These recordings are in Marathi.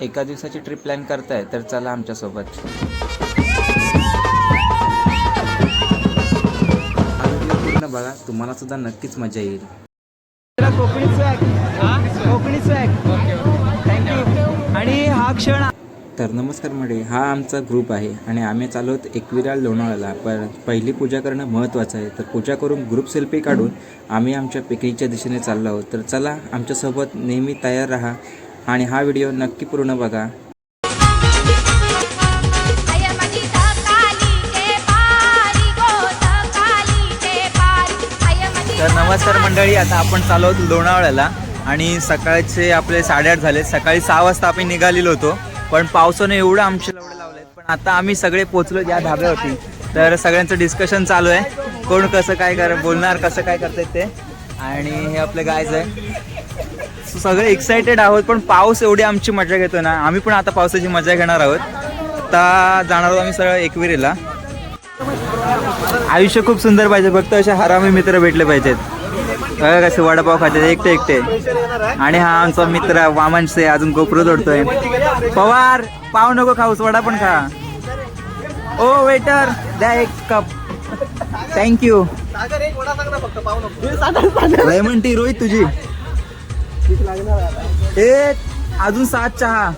एका दिवसाची ट्रिप प्लॅन करताय तर चला आमच्यासोबत. पूर्ण बघा तुम्हाला सुद्धा नक्कीच मजा येईल. कोकणी कोकणी थँक्यू आणि हा क्षण तर नमस्कार मंडळी हा आमचा ग्रुप आहे आणि आम्ही चालू आहोत एकविरा लोणावळ्याला. पण पहिली पूजा करणं महत्त्वाचं आहे. तर पूजा करून ग्रुप सेल्फी काढून आम्ही आमच्या पिकनिकच्या दिशेने चाललो आहोत. तर चला आमच्यासोबत नेहमी तयार राहा. आणि हा व्हिडिओ नक्की पूर्ण बघा. तर नमस्कार मंडळी आता आपण चालू आहोत लोणावळ्याला आणि सकाळचे आपले साडेआठ झाले सकाळी सहा वाजता आपण निघालेलो होतो पण पावसाने एवढं आमचे लवडे लावलेत. पण आता आम्ही सगळे पोचलो या धाब्यावरती तर सगळ्यांचं डिस्कशन चालू आहे. कोण कसं काय कर बोलणार कसं काय करतायत ते? आणि हे आपले गायज आहे सगळे एक्सायटेड आहोत पण पाऊस एवढी आमची मजा घेतो ना. आम्ही पण आता पावसाची मजा घेणार आहोत. आता जाणार आहोत आम्ही सरळ एकविरीला आयुष्य खूप सुंदर पाहिजे फक्त असे हरामी मित्र भेटले पाहिजेत. कसे वडापाव खाते एकटे एकटे. आणि हा आमचा मित्र वामन से अजून गोप्रो तोडतोय पवार पाव नको खाऊस वडा पण खा. ओ वेटर द्या एक कप थँक्यू टी रोहित तुझी. ए अजून सात चहा.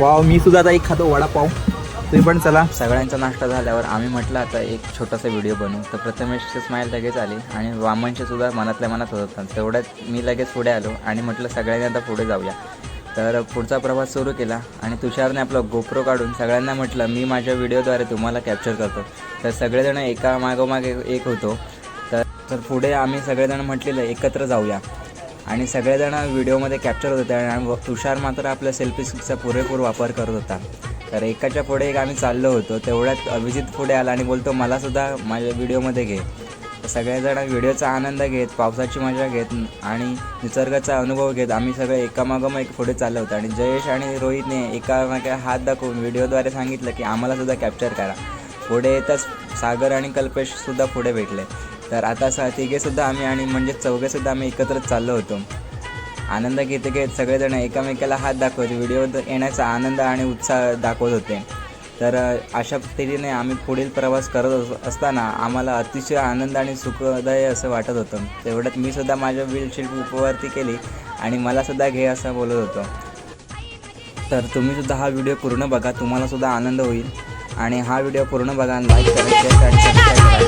वाव मी सुद्धा आता एक खातो वडापाव. तुम्ही पण चला. सगळ्यांचा नाश्ता झाल्यावर आम्ही म्हटलं आता एक छोटासा व्हिडिओ बनवू. तर प्रथमेशची स्माईल लगेच आली आणि वामनचे सुद्धा मनातल्या मनात होत होता. तेवढ्यात मी लगेच पुढे आलो आणि म्हटलं सगळ्यांनी आता पुढे जाऊया. तर पुढचा प्रवास सुरू केला आणि तुषारने आपला गोप्रो काढून सगळ्यांना म्हटलं मी माझ्या व्हिडिओद्वारे तुम्हाला कॅप्चर करतो. तर सगळेजण एका मागोमागे एक होतो. तर पुढे आम्ही सगळेजण म्हटलेलं एकत्र जाऊया. आणि सगळेजण व्हिडिओमध्ये कॅप्चर होत होते आणि तुषार मात्र आपल्या सेल्फी स्टिकचा पुरेपूर वापर करत होता. तर एकाच्या पुढे एक आम्ही चाललो होतो तेवढ्यात अभिजित पुढे आला आणि बोलतो मलासुद्धा माझ्या व्हिडिओमध्ये घे. सगळेजण व्हिडिओचा आनंद घेत पावसाची मजा घेत आणि निसर्गाचा अनुभव घेत आम्ही सगळे एकामागोमाग एक पुढे चाललो होतो. आणि जयेश आणि रोहितने एकामागे हात दाखवून व्हिडिओद्वारे सांगितलं की आम्हालासुद्धा कॅप्चर करा. पुढे येताच सागर आणि कल्पेशसुद्धा पुढे भेटले. तर आता स तिघेसुद्धा आम्ही आणि म्हणजे चौघेसुद्धा आम्ही एकत्रच चाललो होतो. आनंद घेत घेत सगळेजण एकामेकाला हात दाखवत व्हिडिओ येण्याचा आनंद आणि उत्साह दाखवत होते. तर अशा पद्धतीने आम्ही पुढील प्रवास करत असताना आम्हाला अतिशय आनंद आणि सुखदायी असं वाटत होतं. तेवढ्यात मी सुद्धा माझ्या व्हीलशीट उपवरती केली आणि मला सुद्धा घे असं बोलत होतो. तर तुम्ही सुद्धा हा व्हिडिओ पूर्ण बघा तुम्हाला सुद्धा आनंद होईल. आणि हा व्हिडिओ पूर्ण बघा लाईक करा शेअर करा.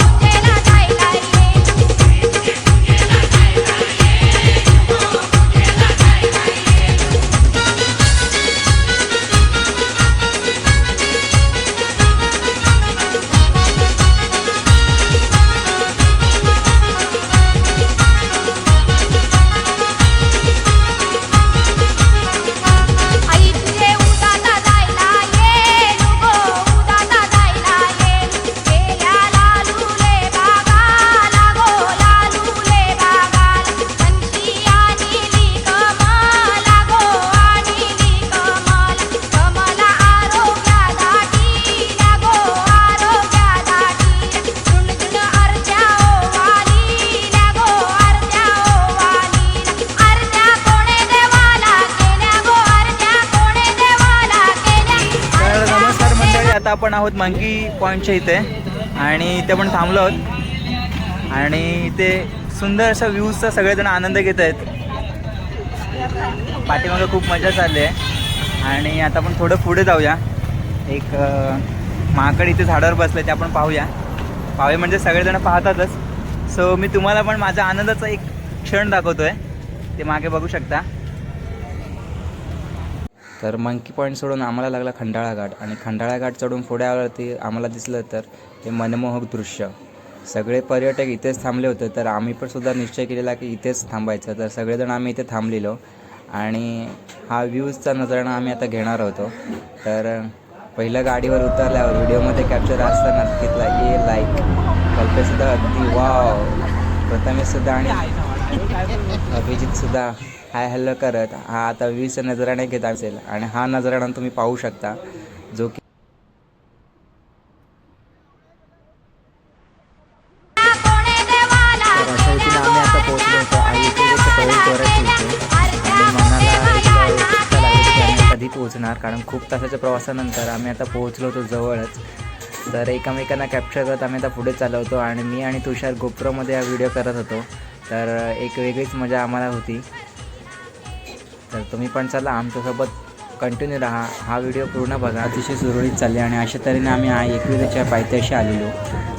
आपण आहोत मंकी पॉईंटच्या इथे. आणि इथे पण थांबलो आहोत. आणि इथे सुंदर अशा व्ह्यूजचा सगळेजण आनंद घेत आहेत. पाठीमागं खूप मजा चालली आहे. आणि आता आपण थोडं पुढे जाऊया. एक माकड इथे झाडावर बसलं ते आपण पाहूया. पाहूया म्हणजे सगळेजण पाहतातच. सो मी तुम्हाला पण माझा आनंदाचा एक क्षण दाखवतो आहे ते मागे बघू शकता. तर मंकी पॉईंट सोडून आम्हाला लागला खंडाळा घाट आणि खंडाळा घाट चढून पुढे आल्यावरती आम्हाला दिसलं तर हे मनमोहक दृश्य. सगळे पर्यटक इथेच थांबले होते तर आम्ही पण सुद्धा निश्चय केलेला की इथेच थांबायचं. तर सगळेजण आम्ही इथे थांबलेलो. आणि हा व्ह्यूजचा नजराणा आम्ही आता घेणार होतो. तर पहिलं गाडीवर उतरल्यावर व्हिडिओमध्ये कॅप्चर असताना तिथला ये लाईक कल्पेसुद्धा अगदी वाव प्रथमेशसुद्धा आणि अभिजित सुद्धा हाय हॅलो करत. हा आता वीस नजराने घेत असेल आणि हा नजराणा तुम्ही पाहू शकता जो की पोहोचणार? कारण खूप तासाच्या प्रवासानंतर आम्ही आता पोहोचलो होतो जवळच. तर एकामेकांना कॅप्चर करत आम्ही आता पुढे चालवतो आणि मी आणि तुषार गोप्रोमध्ये हा व्हिडिओ करत होतो. तर एक वेगळीच मजा आम्हाला होती. तर तुम्ही पण चला आमच्यासोबत कंटिन्यू राहा. हा व्हिडिओ पूर्ण बघा. अतिशय सुरळीत चालले आणि अशा तऱ्हेने आम्ही आ एकविरेच्या पायथ्याशी आलेलो.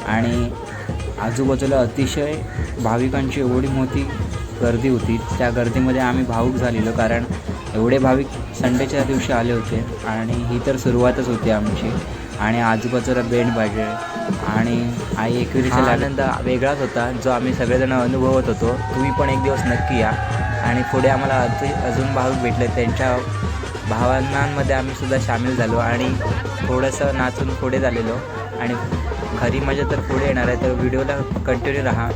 आणि आजूबाजूला अतिशय भाविकांची एवढी मोठी गर्दी होती. त्या गर्दीमध्ये आम्ही भावूक झालेलो कारण एवढे भाविक संडेच्या दिवशी आले होते. आणि ही तर सुरुवातच होती आमची. आणि आजूबाजूला बेंड बाजे आणि आई एकविरीचा आनंद वेगळाच होता जो आम्ही सगळेजण अनुभवत होतो. तुम्ही पण एक दिवस नक्की या. आणि पुढे आम्हाला अजून अजून भाविक भेटले त्यांच्या भावनांमध्ये आम्ही सुद्धा सामील झालो आणि थोडंसं नाचून पुढे झालेलो. आणि खरी मजा तर पुढे येणार आहे तर व्हिडिओला कंटिन्यू राहा.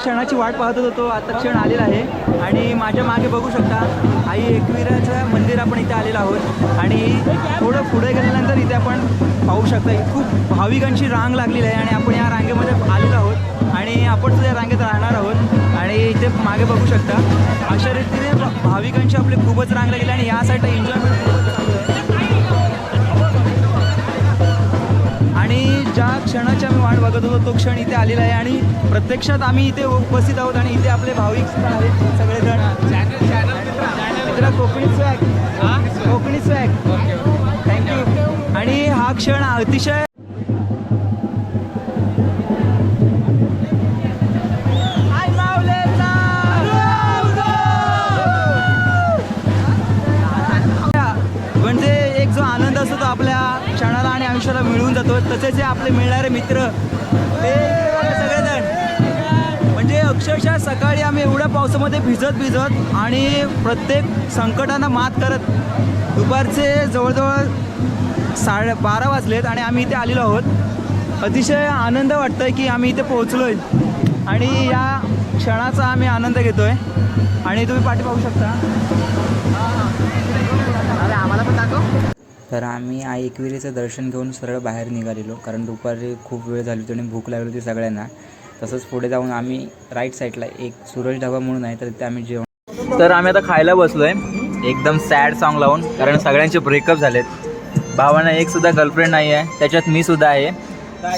क्षणाची वाट पाहत होतो. आता क्षण आलेला आहे. आणि माझ्या मागे बघू शकता आई एकविराचं मंदिर आपण इथे आलेलो आहोत. आणि थोडं पुढे गेल्यानंतर इथे आपण पाहू शकता खूप भाविकांची रांग लागलेली आहे. आणि आपण या रांगेमध्ये आलेलो आहोत. आणि आपण सुद्धा या रांगेत राहणार आहोत. आणि इथे मागे बघू शकता अशा रीतीने भाविकांची आपली खूपच रांग लागली आणि यासाठी एन्जॉयमेंट खूपच आहे. आणि ज्या क्षणाच्या बघत होतो. तो क्षण इथे आलेला आहे आणि प्रत्यक्षात आम्ही इथे उपस्थित आहोत आणि इथे आपले भाविक सुद्धा आहेत सगळेजण. मित्र Kokani swag Kokani swag thank you आणि हा क्षण अतिशय तसेच हे आपले मिळणारे मित्र. ते सगळेजण. म्हणजे अक्षरशः सकाळी आम्ही एवढ्या पावसामध्ये भिजत भिजत आणि प्रत्येक संकटांना मात करत दुपारचे जवळजवळ साडे बारा वाजलेत आणि आम्ही इथे आलेलो आहोत. अतिशय आनंद वाटतो आहे की आम्ही इथे पोहोचलो आहे आणि या क्षणाचा आम्ही आनंद घेतो आहे आणि तुम्ही पाठी पाहू शकता. तर आम्ही आई एकविरीचं दर्शन घेऊन सरळ बाहेर निघालेलो. कारण दुपारी खूप वेळ झाली होती आणि भूक लागली होती सगळ्यांना. तसंच पुढे जाऊन आम्ही राईट साईडला एक सूरज ढाबा म्हणून आहे तर तिथे आम्ही जेवण तर आम्ही आता खायला बसलो आहे एकदम सॅड सॉन्ग लावून कारण सगळ्यांचे ब्रेकअप झालेत. भावांना एक सुद्धा गर्लफ्रेंड नाही आहे त्याच्यात मी सुद्धा आहे.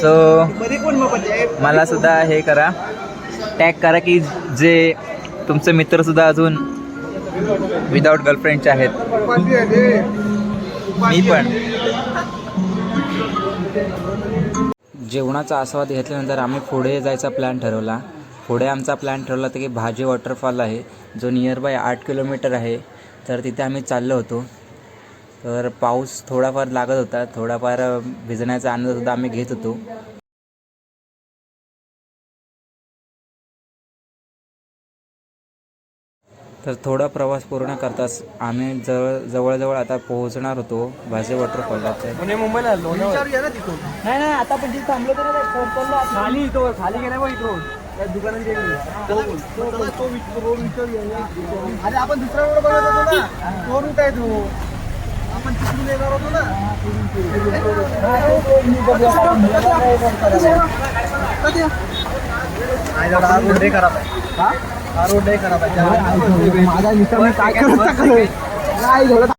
सो मला सुद्धा हे करा. टॅग करा की जे तुमचे मित्र सुद्धा अजून विदाऊट गर्लफ्रेंडचे आहेत. मी पण. जेवणाचा आस्वाद घेतल्यानंतर आम्ही पुढे जायचा प्लॅन ठरवला. पुढे आमचा प्लॅन ठरवला तर की भाजी वॉटरफॉल आहे जो नियर बाय आठ किलोमीटर आहे तर तिथे आम्ही चाललो होतो. तर पाऊस थोडाफार लागत होता थोडाफार भिजण्याचा आनंदसुद्धा आम्ही घेत होतो. तर थोडा प्रवास पूर्ण करताच आम्ही जवळ जवळजवळ आता पोहोचणार होतो भाजे वॉटरफॉलला. पुणे मुंबईला आलो नाही नाही आता पण जिथे थांबलो तर खाली इथं खाली गेला. बघ इथं अरे आपण दुसरा रोड बघत होतो ना. तो रूट आहे तो? आपण तिकडून येणार होतो ना. हा खराब आहे हा रोड नाही खराब आहे. माझ्या मित्राने काय करत